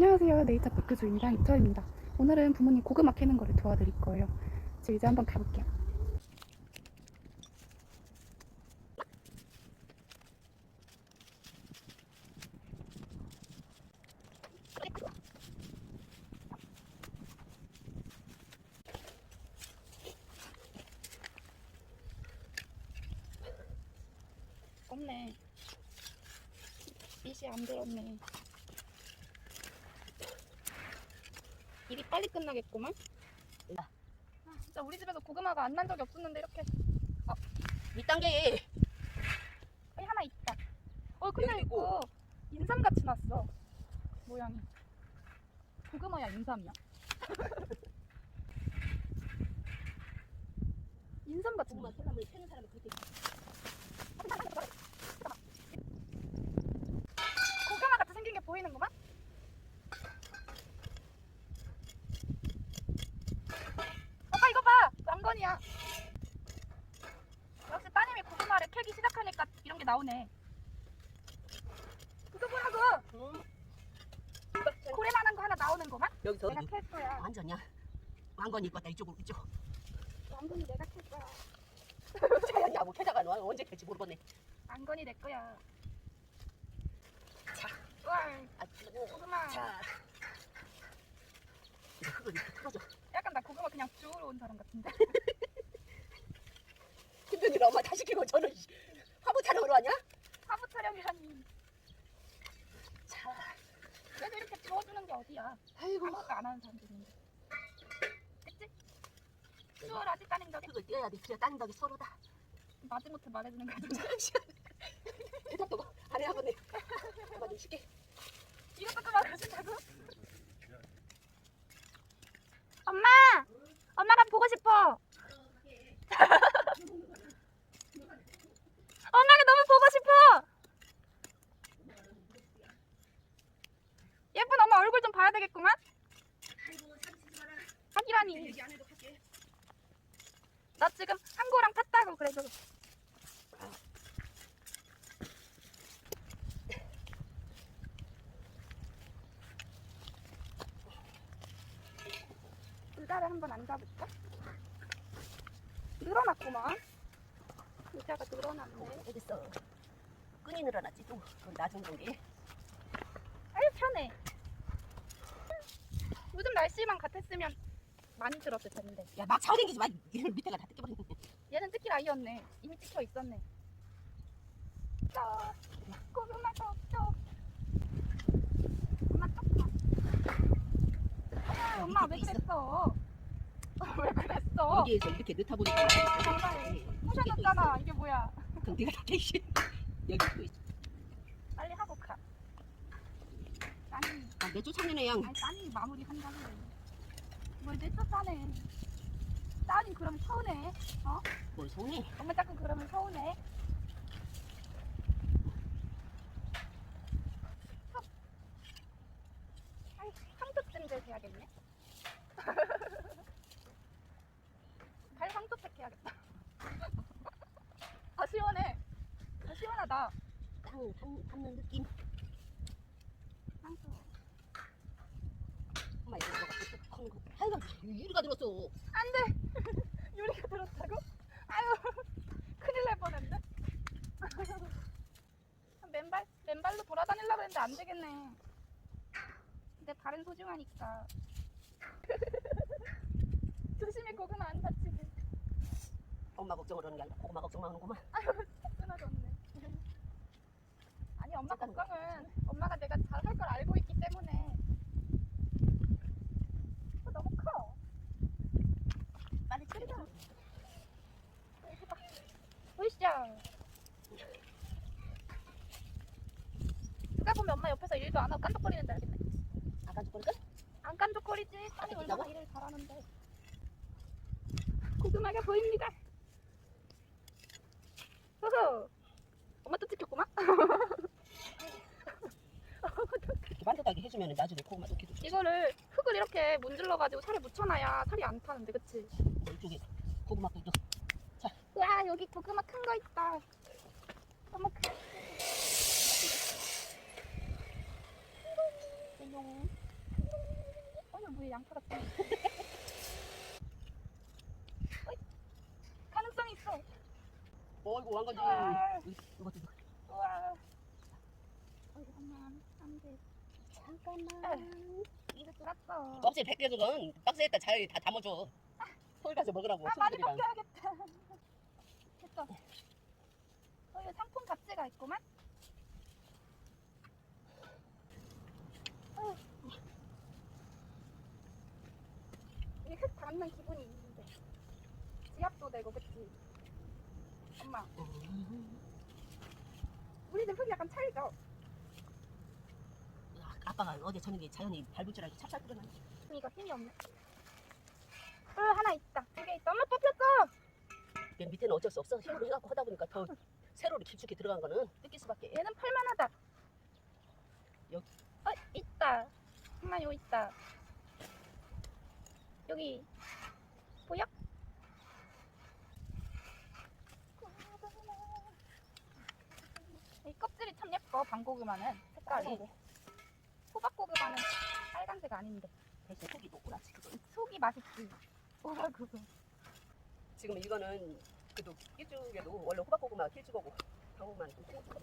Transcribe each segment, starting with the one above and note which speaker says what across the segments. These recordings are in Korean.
Speaker 1: 안녕하세요. 네이처 백그주입니다. 이철입니다. 오늘은 부모님 고구마 캐는 거를 도와드릴 거예요. 저 이제 한번 가볼게요. 없네. 빛이 안 들었네. 일이 빨리 끝나겠구만. 아, 진짜 우리 집에서 고구마가 안 난 적이 없었는데 이렇게
Speaker 2: 밑단계에
Speaker 1: 여기 하나 있다. 어
Speaker 2: 여기
Speaker 1: 이거 인삼 같이 났어. 모양이. 고구마야 인삼이야? 인삼
Speaker 2: 고구마
Speaker 1: 났어.
Speaker 2: 소나무를 캐는 사람은 그렇게
Speaker 1: 고구마 같이 생긴 게 보이는구만. 오빠 이거 봐, 왕건이야. 역시 따님이 고구마를 캐기 시작하니까 이런 게 나오네. 그거 보라고
Speaker 2: 응?
Speaker 1: 고래만한 거 하나 나오는구만.
Speaker 2: 여기서
Speaker 1: 내가 캘 거야.
Speaker 2: 완전이야 왕건이 있겠다 이쪽으로 이쪽
Speaker 1: 왕건이 내가 캘 거야.
Speaker 2: 자야야 뭐 캐다가 너 언제 캘지 모르겠네
Speaker 1: 왕건이 내 거야.
Speaker 2: 자. 월아
Speaker 1: 고구마.
Speaker 2: 자 흙을 이렇게 틀어줘
Speaker 1: 약간 나 고구마 그냥 주우러 온 사람 같은데.
Speaker 2: 힘든일 시키고 저는 화보 촬영으로 하냐?
Speaker 1: 화보 촬영이라니.
Speaker 2: 자
Speaker 1: 그래도 이렇게 주워주는 게 어디야?
Speaker 2: 아이고
Speaker 1: 아무것도 안 하는 사람들인데. 그치? 주워라지 따님 덕에
Speaker 2: 흙을 떼어야 돼 그래야 따는 덕이 서로다
Speaker 1: 마지못해 말해주는 거야.
Speaker 2: 대답도 안해 한번 해 엄마 좀 쉽게
Speaker 1: 이것도 또 말해준다고? 엄마! 엄마가 보고 싶어! 엄마가 너무 보고 싶어! 예쁜 엄마 얼굴 좀 봐야 되겠구만? 하기라니.
Speaker 2: 얘기 안 해도 할게
Speaker 1: 나 지금 한고랑 탔다고 그래서. 의자를 한번 앉아볼까? 늘어났구만. 의자가 늘어났네.
Speaker 2: 어딨어 끈이 늘어났지 또 그건 나중 공개
Speaker 1: 아유 편해. 요즘 날씨만 같았으면 많이 들었을 텐데.
Speaker 2: 야막 차오댕기지 마 얘는 밑에가 다 뜯겨버리네
Speaker 1: 얘는 뜯길 아이였네. 이미 찍혀 있었네. 엄마 조금만. 아, 엄마 왜 그랬어?
Speaker 2: 여기에서 이렇게 넣다 보니까
Speaker 1: 부셔졌잖아. 이게 뭐야?
Speaker 2: 그럼 네가 다 깨시 여기 또 있어
Speaker 1: 빨리 하고 가. 아니,
Speaker 2: 아, 내 쫓아내네 양
Speaker 1: 아니 따님 마무리 한다고. 뭘 내쫓아내? 따님 그러면 서운해.
Speaker 2: 뭘 손해
Speaker 1: 엄마 자꾸 그러면 서운해. 한, 황토찜질 해야겠네. 발 황토팩 해야겠다. 아 시원해. 아, 시원하다.
Speaker 2: 땅 탐- 탐는 느낌. 엄마 이거 또 커는 거 하여간 유리가 들었어
Speaker 1: 안 돼. 유리가 들었다고? 아유 큰일 날 뻔했네. 맨발 맨발로 돌아다니려고 했는데 안 되겠네. 근데 발은 소중하니까. 조심히 고구마 안 다치게.
Speaker 2: 엄마 걱정을 하는 게 아니라 고구마 걱정만 하는구만
Speaker 1: 끊어졌네. 아니 엄마. 걱정은 엄마가 내가 잘 할 걸 알고 있기 때문에. 어, 너무 커.
Speaker 2: 빨리 치르자
Speaker 1: 으쌰. 누가 보면 엄마 옆에서 일도 안 하고 깐족거리는지 알겠네.
Speaker 2: 아까 죽거니까
Speaker 1: 안 깐족거리지. 딸이
Speaker 2: 아,
Speaker 1: 얼마나? 일을 잘하는데. 고구마가 보입니다. 허허. 엄마 또 찍혔구만.
Speaker 2: 해주면 나중에 고구마 넣게 줘
Speaker 1: 이거를 흙을 이렇게 문질러 가지고 살에 묻혀놔야 살이 안 타는데, 그치?
Speaker 2: 이쪽에 고구마
Speaker 1: 도와 여기 고구마 큰 거 있다. 너무 큰. 안녕. 뭐에 양파가 좀. 어이, 가능성 있어.
Speaker 2: 어이구 왕건지.
Speaker 1: 아.
Speaker 2: 이것도
Speaker 1: 우와. 어이, 엄마, 안 돼.
Speaker 2: 잠깐만.
Speaker 1: 이거 들었어.
Speaker 2: 껍질 벗겨주건 박스에다 잘 다 담아줘. 서울 가서 먹으라고
Speaker 1: 아, 많이
Speaker 2: 친구들이랑.
Speaker 1: 벗겨야겠다. 됐어. 어, 이거 상품 값지가 있구만. 어휴. 이게 흙 닿는 기분이 있는데. 지압도 되고, 그치? 엄마, 우리 집 흙이 약간?
Speaker 2: 야, 아빠가 어제 저녁에 자연히 밟을 줄 알고 찹쌀 끓여놨네.
Speaker 1: 이거 힘이 없네. 어, 하나 있다. 두 개 있다. 엄마 뽑혔어!
Speaker 2: 맨 밑에는 어쩔 수 없어. 힘으로 해갖고 하다 보니까 더 세로로 깊숙이 들어간 거는 뜯길 수밖에.
Speaker 1: 얘는 팔만하다.
Speaker 2: 여기.
Speaker 1: 어, 있다. 엄마 요 있다. 여기 보여? 이 껍질이 참 예뻐. 방고구마는 색깔이. 호박고구마는 빨간색 아닌데.
Speaker 2: 대신 속이 노랗지 그건.
Speaker 1: 속이 맛있지. 호박고구.
Speaker 2: 지금 이거는 그래도 길쭉에도 원래 호박고구마 길쭉하고 방울만 좀 탱탱하고.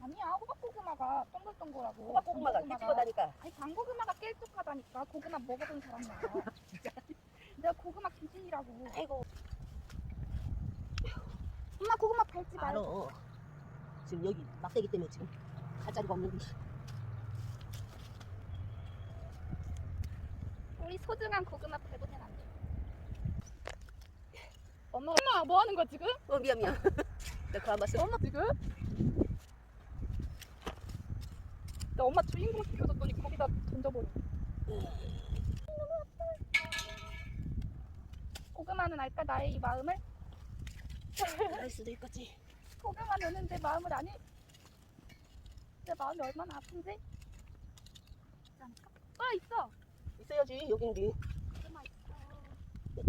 Speaker 1: 아니야 호박고구마가 동글동글하고.
Speaker 2: 호박고구마가 길쭉하다니까.
Speaker 1: 아니 방고구마가 깰쭉하다니까 고구마 먹어본 사람 말이야 내가 고구마 기준이라고
Speaker 2: 아이고
Speaker 1: 엄마 고구마 밟지. 말고
Speaker 2: 지금 여기 막대기 때문에 지금 갈 자리가 없는데.
Speaker 1: 우리 소중한 고구마 밟으면 안돼 엄마 엄마 뭐 하는 거야 지금?
Speaker 2: 어 미안 미안. 나 그거 안 봤어.
Speaker 1: 엄마 지금? 나 엄마 주인공 시켜줬더니 거기다 던져버려 고구마는 알까 나의 이 마음을?
Speaker 2: 알 수도 있겠지.
Speaker 1: 고구마 넣는 내 마음을 아니? 내 마음이 얼마나 아픈지? 않을까? 어 있어
Speaker 2: 있어야지 여긴데.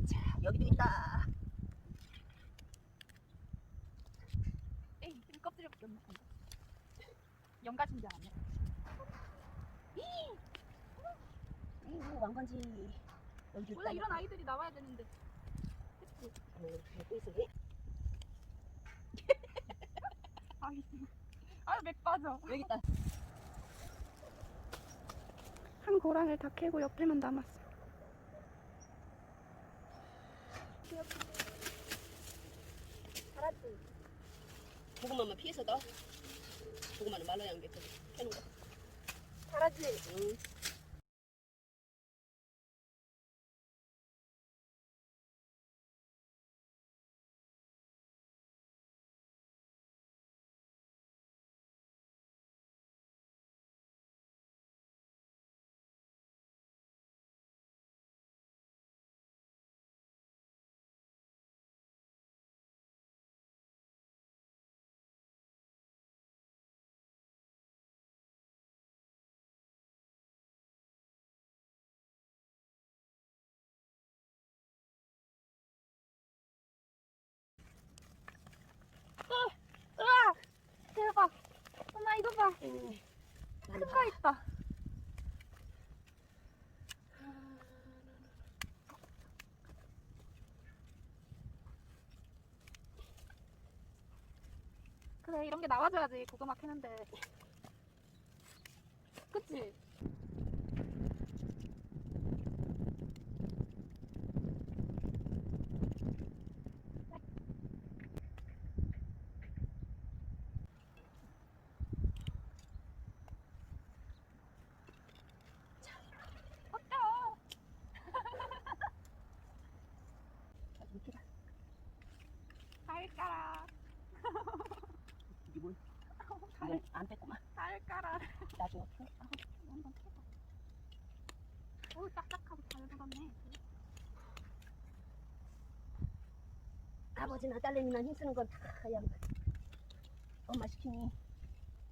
Speaker 2: 자 여기도 있다.
Speaker 1: 에이 지금 껍질을 벗겼네 연가신 줄 알았네
Speaker 2: 아이고 왕건지.
Speaker 1: 원래. 이런 아이들이 나와야 되는데 그치?
Speaker 2: 어.
Speaker 1: 아이 아맥 빠져
Speaker 2: 여기 있다.
Speaker 1: 한 고랑을 다 캐고 옆에만 남았어 잘하지?
Speaker 2: 고구마만 피해서 넣어. 고구마는 말라야 한게 캐는 거.
Speaker 1: 잘하지?
Speaker 2: 응.
Speaker 1: 엄마 이거 봐
Speaker 2: 응.
Speaker 1: 큰거 있다 그래 이런 게 나와줘야지 고구마 캐는데 그치? 어쩌
Speaker 2: 자, 이렇게 다.
Speaker 1: 달까라
Speaker 2: 이게 뭘?
Speaker 1: 달,
Speaker 2: 이건 안 뺐구만.
Speaker 1: 달까라
Speaker 2: 나중에 펴.
Speaker 1: 한번 해봐 오 딱딱하고 잘 굳었네
Speaker 2: 아버지나 딸내미나 힘쓰는 건다 그냥 엄마 시키니.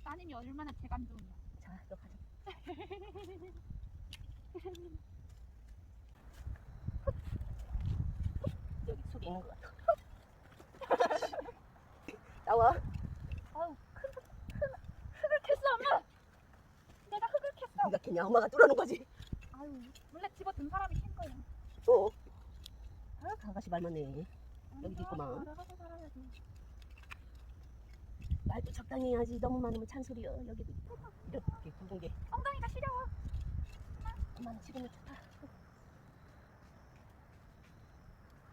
Speaker 1: 따님이 얼마나 재간둥이야
Speaker 2: 자, 너 가자. 여기 속에 있는 것 같아. 나와.
Speaker 1: 아우 큰, 큰 흙을 캤어 엄마 내가 흙을 캤어
Speaker 2: 네가 그냥 엄마가 뚫어놓은 거지.
Speaker 1: 아유 원래 집어든 사람이 캔 거야.
Speaker 2: 어. 아, 가가시 말만해. 여기도 있구만.
Speaker 1: 알아서 살아야지.
Speaker 2: 말도 적당히 해야지. 너무 많으면 찬소리야. 여기도 이렇게 굵은 게.
Speaker 1: 엉덩이가 시려워.
Speaker 2: 엄마는 지금은 좋다.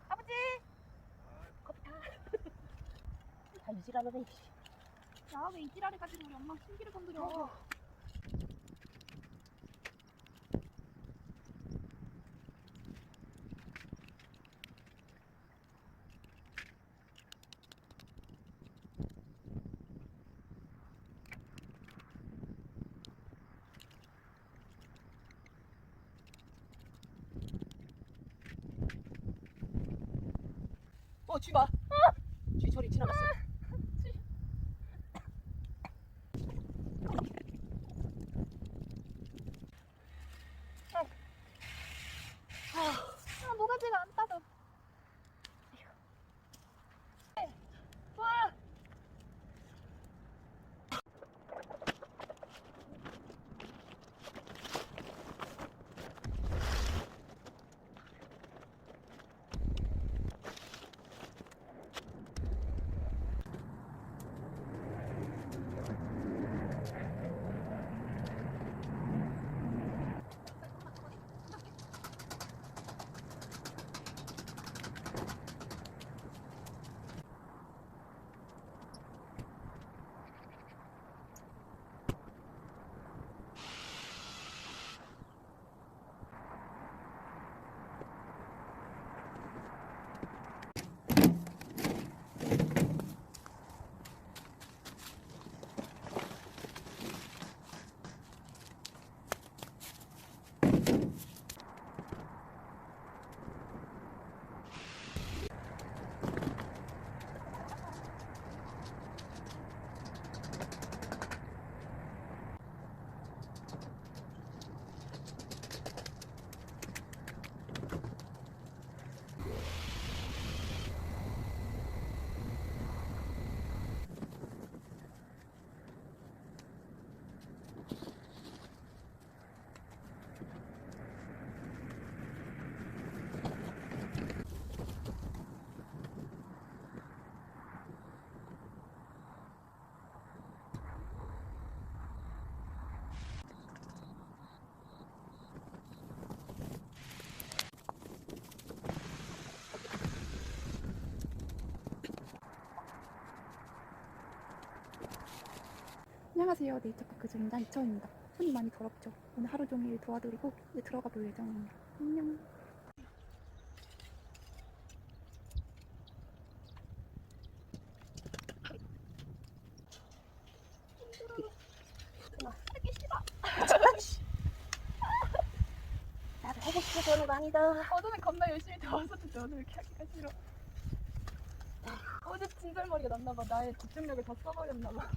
Speaker 1: 아버지.
Speaker 2: 커피 타. 다 유지라면은.
Speaker 1: 야왜 이지랄해 가지고 우리 엄마 신기를 건드려.
Speaker 2: 어, 쥐 봐. 쥐 저리 지나갔어.
Speaker 1: 안녕하세요. 네이처파크 주인장 이처입니다. 손이 많이 더럽죠. 오늘 하루 종일 도와드리고 이제 들어가 볼 예정입니다. 안녕. 하기 싫어.
Speaker 2: 나도 하고 싶어서 하는 거 아니다.
Speaker 1: 어제는 겁나 열심히 도와줬는데 오늘 이렇게 하기가 싫어. 어제 진절머리가 났나봐. 나의 집중력을 다 써버렸나봐.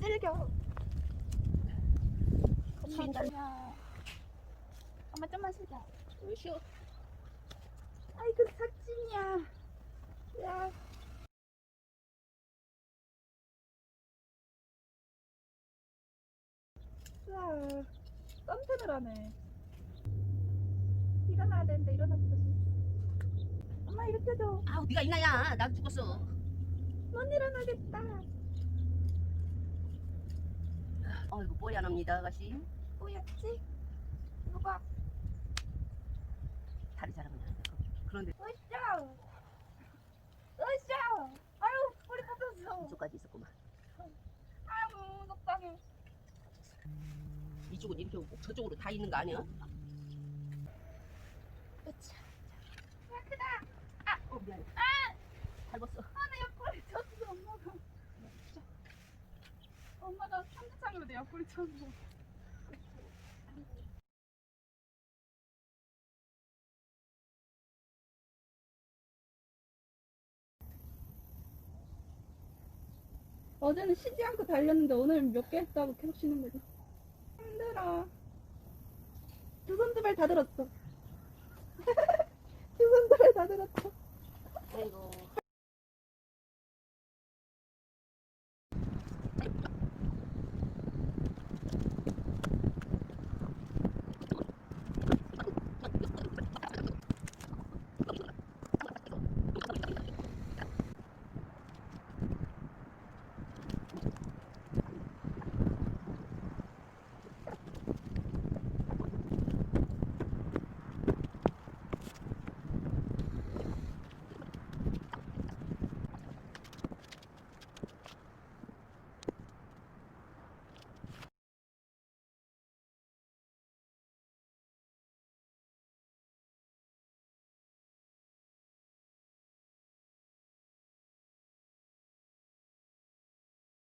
Speaker 1: 찔겨.
Speaker 2: 쉰다.
Speaker 1: 야 엄마 좀만 쉬자.
Speaker 2: 왜 쉬어?
Speaker 1: 아이고 삭진이야. 야. 와, 썸텐을 하네. 일어나야 되는데 일어나기 싫어. 엄마 일으켜줘.
Speaker 2: 아우, 네가 있나야. 나 죽었어.
Speaker 1: 못 일어나겠다.
Speaker 2: 어이구, 뽀얀 합니다, 아가씨.
Speaker 1: 뭐였지? 이거 봐.
Speaker 2: 다리 자랑은 안 돼. 그런데
Speaker 1: 으쌰. 으쌰. 아유, 머리 뽑혔어.
Speaker 2: 이쪽까지 있었구만.
Speaker 1: 아유, 속상해.
Speaker 2: 이쪽은 이렇게 오고 저쪽으로 다 있는 거 아니야?
Speaker 1: 으쌰. 야, 크다.
Speaker 2: 어, 미안해.
Speaker 1: 아, 내 옆구리 쳤어, 엄마가. 엄마가 삼지창으로 내 옆구리 쳤어. 어제는 쉬지 않고 달렸는데 오늘 몇 개 했다고 계속 쉬는 거지. 힘들어. 두 손 두 발 다 들었어. 두 손 두 발 다 들었어.
Speaker 2: 아이고.